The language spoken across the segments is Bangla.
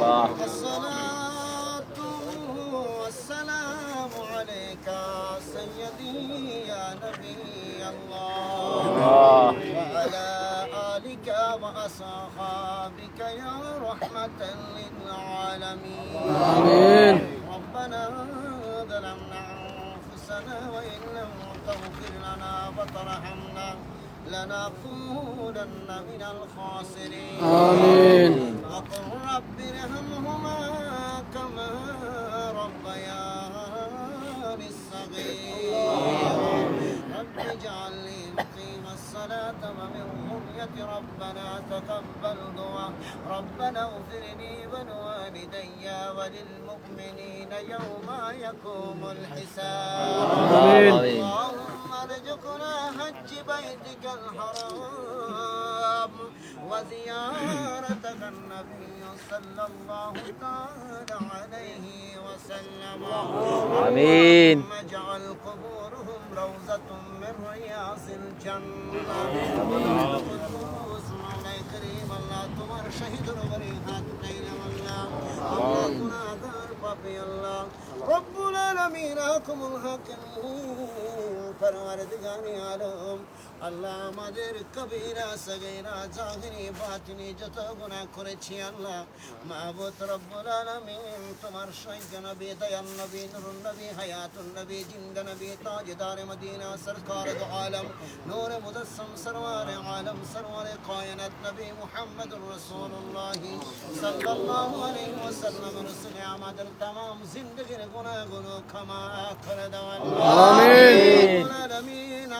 الصلاة والسلام عليك سيدي يا نبي الله. وعلى آلك وأصحابك يا رحمة للعالمين. آمين. ربنا ظلمنا أنفسنا وإن لم تغفر لنا وترحمنا لنكونن من الخاسرين. آمين. وقل رب ارحمهما كما ربياني الصغير رب اجعل لي مقيم الصلاة ومن ذرية ربنا تقبل دعاء. ربنا اغفر لي ولوالدي وللمؤمنين يوم يقوم الحساب. آمين. زيارة النبي صلى الله تعالى عليه وسلم. آمين. اجعل قبورهم روزة من رياض الجنة. والقدوس كريم الله تمر شهيد রব্বুল আলামিন আকুমুল হাকিম পরওয়ারদিগারে আলম আল্লাহ আমাদের কবিরা সগীরা জাহিরি বাতিনি যত গুনাহ করেছি আল্লাহ মাহবুব রব্বুল আলামিন তোমার সৈন্য নবী দয়াল নবী নুরুন নবী হায়াতুন নবী জিন্দা নবী তাজদার মদিনা সরকার দো আলম নূর মুদসম সরওয়ার আলম সরওয়ার কায়নাত নবী মুহাম্মদুর রাসূলুল্লাহ সাল্লাল্লাহু আলাইহি ওয়াসাল্লাম রসুল আমাদের तमाम জিন্দেগির গুনাহগুলো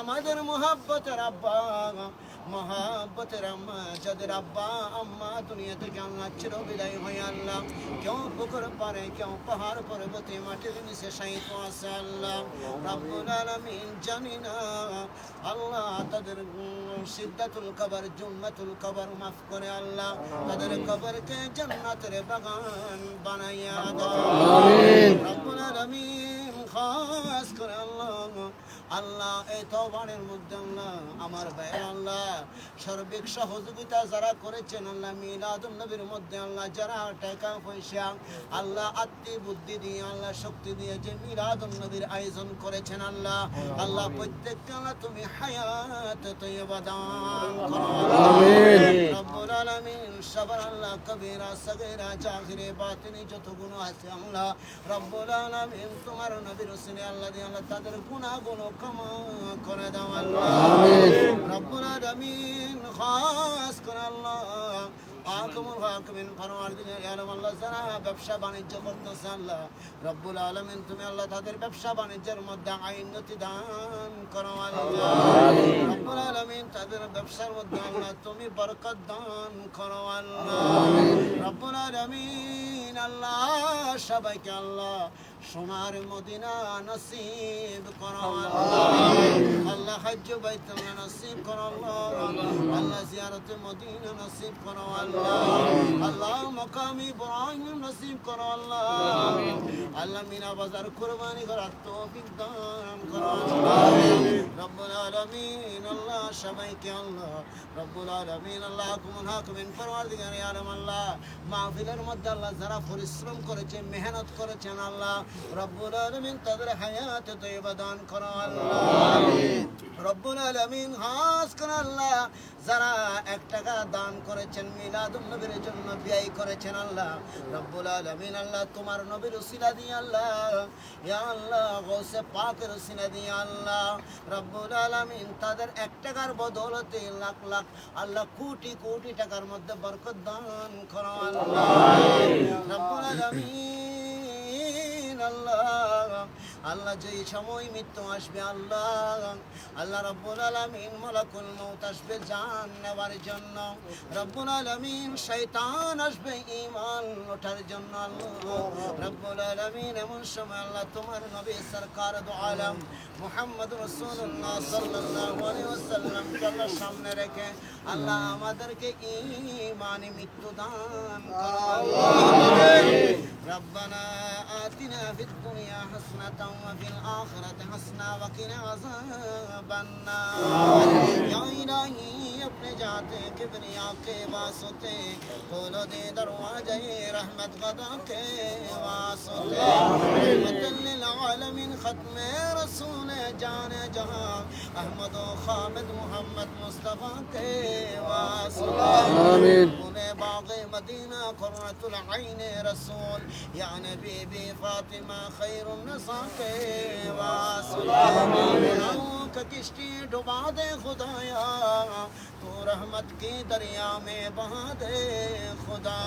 আমাদের মোহাব্বতের আব্বা মোহাব্বতের আম্মা যাদের আব্বা আম্মা দুনিয়া থেকে আল্লাহ বিদায় হয়ে আল্লাহ কেউ পুকুর পারে কেউ পাহাড় পর্বতে মাটির নিচে সাহিত আছে আল্লাহ রাব্বুল আলামিন জানি না আল্লাহ তাদের সিদ্ধাতুল কবর জুম্মাতুল কবর মাফ করে আল্লাহ তাদের কবরকে জান্নাতের বাগান বানাইয়া দাও আমিন। রব্বুল আলামিন খাস করে আল্লাহ আল্লাহ এই তওবানের মধ্যে আল্লাহ আমার ভাই আল্লাহ সার্বিক সহযোগিতা যারা করেছেন আল্লাহ মিলাদুন নবীর মধ্যে আল্লাহ যারা টাকা পয়সা আল্লাহ আত্মি বুদ্ধি দিয়ে আল্লাহ শক্তি দিয়ে যে মিলাদুন নবীর আয়োজন করেছেন আল্লাহ আল্লাহ প্রত্যেককে আল্লাহ তুমি হায়াত তৈবা দান। রব্বুল আলামিন সবার আল্লাহ কবিরা সগীরা জাহিরে বাতিনি যত গুণ আছে আল্লাহ রব্বুল আলামিন তোমার নবীর হোসেনে আল্লাহ দিয়ে আল্লাহ তাদের গুনাহগুলো ক্ষমা করে দাও আল্লাহ। রব্বুল আলামিন খাস করে আল্লাহ। আকুমুল হাকিমিন পরওয়ারদিগার আলম আল্লাহ যারা ব্যবসা বাণিজ্য করতেছে আল্লাহ। রব্বুল আলামিন তুমি আল্লাহ তাদের ব্যবসা বাণিজ্যের মধ্যে আইনতি দান করো আল্লাহ। রব্বুল আলামিন তাদের ব্যবসার মধ্যে আল্লাহ তুমি বরকত দান করো আল্লাহ। রব্বুল আলামিন আল্লাহ। সবাইকে আল্লাহ সোনার মদিনা নসিব করো আল্লাহ। হজ্জ বাইতুল্লাহ নসিব করো আল্লাহ। আল্লাহ জিয়ারত মদিনা নসিব করো আল্লাহ। আল্লাহ মকাম ইব্রাহিম নসিব করো আল্লাহ। আল্লাহ মিনা বাজার কুরবানি করার তৌফিক দান করো আল্লাহ। আলামিন সবাইকে আল্লাহ রব্বুল আলামিন আল্লাহ কুমুন হাকুমিন পরওয়ারদিগার আলম আল্লাহ মাহফিলের মধ্যে আল্লাহ যারা পরিশ্রম করেছে মেহনত করেছেন আল্লাহ রব্বুল আলামিন তাদের হায়াত তৈবা দান করো আল্লাহ। রব্বুল আলামিন হাস করে আল্লাহ। যারা এক টাকা দান করেছেন মিলাদুন নবীর জন্য ব্যয় করেছেন আল্লাহ রব্বুল আলামিন আল্লাহ তোমার নবীর উসিলা দিয়ে আল্লাহ ইয়া আল্লাহ গৌসে পাকের উসিলা দিয়ে আল্লাহ রব্বুল আলামিন তাদের এক টাকার বদৌলতে লাখ লাখ, আল্লাহ কোটি কোটি টাকার মধ্যে বরকত দান করো আল্লাহ। যেই সময় মৃত্যু আসবে, আল্লাহ। আল্লাহ রব্বুল আলামিন মালাকুল মউত আসবে জান নেওয়ার জন্য। রব্বুল আলামিন শয়তান আসবে ঈমান ওঠার জন্য, আল্লাহ। রব্বুল আলামিন এমন সময় আল্লাহ তোমার নবী সরকার আলম, মোহাম্মদ রাসূলুল্লাহ সাল্লাল্লাহু কথার সামনে রেখে আল্লাহ আমাদেরকে ইমানে মৃত্যু দান ربنا آتنا في الدنيا حسنة وفي الآخرة حسنة وقنا عذاب النار يا إلهي اپنے جاتے کبریا کے واسطے کھول دے دروازے رحمت غدا کے واسطے عالمین ختم رسول جان جہاں احمد و خامد محمد مصطفیٰ کے آمین۔ باغ مدینہ قرۃ العین رسول یعنی یا نبی بی فاطمہ خیر النساء کشتی ڈبا دے خدایا تو رحمت کی دریا میں بہا دے خدا۔